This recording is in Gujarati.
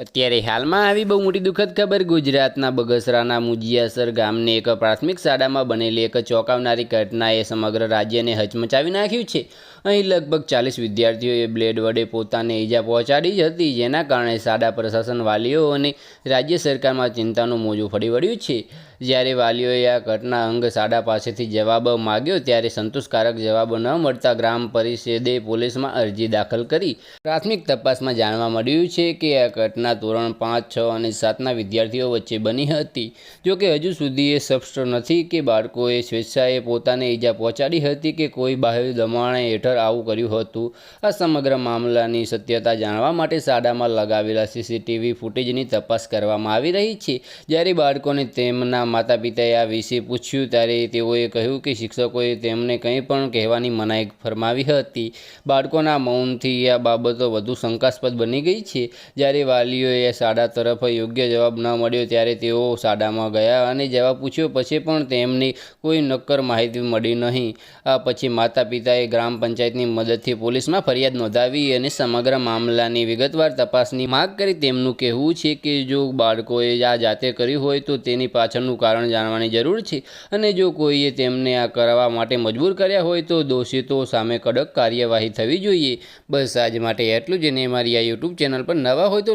અત્યારે હાલમાં આવી બહુ મોટી દુઃખદ ખબર, ગુજરાતના બગસરાના મુજિયાસર ગામની એક પ્રાથમિક શાળામાં બનેલી એક ચોંકાવનારી ઘટનાએ સમગ્ર રાજ્યને હચમચાવી નાખ્યું છે. અહીં લગભગ ચાલીસ વિદ્યાર્થીઓએ બ્લેડ વડે પોતાને ઈજા પહોંચાડી હતી, જેના કારણે શાળા પ્રશાસન વાલીઓ અને રાજ્ય સરકારમાં ચિંતાનું મોજું ફરી વળ્યું છે. જ્યારે વાલીઓએ આ ઘટના અંગે શાળા પાસેથી જવાબ માગ્યો, ત્યારે સંતોષકારક જવાબ ન મળતા ગ્રામ પરિષદે પોલીસમાં અરજી દાખલ કરી. પ્રાથમિક તપાસમાં જાણવા મળ્યું છે કે આ ઘટના ધોરણ પાંચ, છ અને સાતના વિદ્યાર્થીઓ વચ્ચે બની હતી. જોકે હજુ સુધી એ સ્પષ્ટ નથી કે બાળકોએ સ્વેચ્છાએ પોતાને ઈજા પહોંચાડી હતી કે કોઈ બાહ્ય દબાણ હેઠળ આવું કર્યું હતું. આ સમગ્ર મામલાની સત્યતા જાણવા માટે શાળામાં લગાવેલા સીસીટીવી ફૂટેજની તપાસ કરવામાં આવી રહી છે. જ્યારે બાળકોને તેમના માતા પિતાએ આ વિશે પૂછ્યું, ત્યારે તેઓએ કહ્યું કે શિક્ષકોએ તેમને કંઈ પણ કહેવાની મનાઈ ફરમાવી હતી. બાળકોના મૌનથી આ બાબતો વધુ શંકાસ્પદ બની ગઈ છે. જ્યારે વાલીઓએ સાડા તરફ યોગ્ય જવાબ ન મળ્યો ત્યારે તેઓ સાડામાં ગયા અને જવાબ પૂછ્યો, પછી પણ તેમને કોઈ નક્કર માહિતી મળી નહીં. આ પછી માતા પિતાએ ગ્રામ પંચાયતની મદદથી પોલીસમાં ફરિયાદ નોંધાવી અને સમગ્ર મામલાની વિગતવાર તપાસની માગ કરી. તેમનું કહેવું છે કે જો બાળકોએ આ જાતે કર્યું હોય તો તેની પાછળનું કારણ જાણવાની જરૂર છે અને જો કોઈએ તેમને આ કરવા માટે મજબૂર કર્યા હોય તો દોષિતો સામે કડક કાર્યવાહી થવી જોઈએ. બસ આજ માટે એટલું જ ને મારી આ યુટ્યુબ ચેનલ પર નવા હોય તો